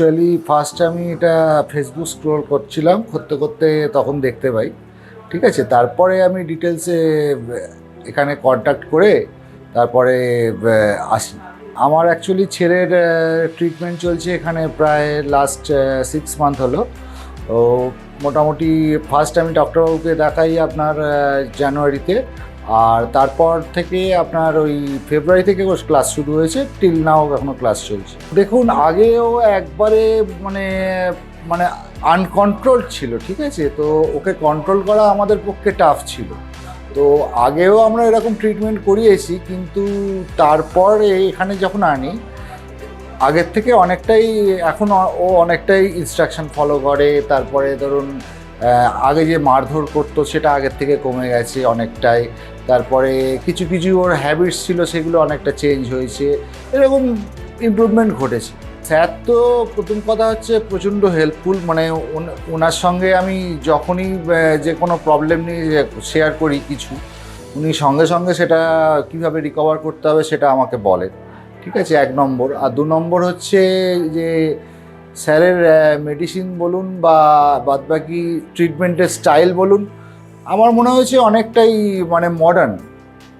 Actually first আমি এটা Facebook scroll করছিলাম, করতে করতে তখন দেখতে পাই। ঠিক আছে? তারপরে আমি ডিটেলসে এখানে কন্ট্যাক্ট করে তারপরে আসি। আমার অ্যাকচুয়ালি ছেলের ট্রিটমেন্ট চলছে এখানে প্রায় লাস্ট সিক্স মান্থ হলো। ও মোটামুটি ফার্স্ট আমি ডক্টরবাবুকে দেখাই আপনার জানুয়ারিতে আর তারপর থেকে আপনার ওই ফেব্রুয়ারি থেকে ক্লাস শুরু হয়েছে টিল নাও এখনও ক্লাস চলছে। দেখুন, আগেও একবারে মানে মানে আনকন্ট্রোল ছিল, ঠিক আছে? তো ওকে কন্ট্রোল করা আমাদের পক্ষে টাফ ছিল। তো আগেও আমরা এরকম ট্রিটমেন্ট করিয়েছি, কিন্তু তারপর এখানে যখন আনি, আগের থেকে অনেকটাই, এখন ও অনেকটাই ইনস্ট্রাকশন ফলো করে। তারপরে ধরুন আগে যে মারধর করতো সেটা আগের থেকে কমে গেছে অনেকটাই। তারপরে কিছু কিছু ওর হ্যাবিটস ছিল সেগুলো অনেকটা চেঞ্জ হয়েছে। এরকম ইমপ্রুভমেন্ট ঘটেছে। স্যার তো প্রথম কথা হচ্ছে প্রচণ্ড হেল্পফুল মানে ওনার সঙ্গে আমি যখনই যে কোনো প্রবলেম নিয়ে শেয়ার করি কিছু, উনি সঙ্গে সঙ্গে সেটা কীভাবে রিকভার করতে হবে সেটা আমাকে বলেন। ঠিক আছে, এক নম্বর। আর দু নম্বর হচ্ছে যে স্যারের মেডিসিন বলুন বা বাদবাকি ট্রিটমেন্টের স্টাইল বলুন আমার মনে হয়েছে অনেকটাই মানে মডার্ন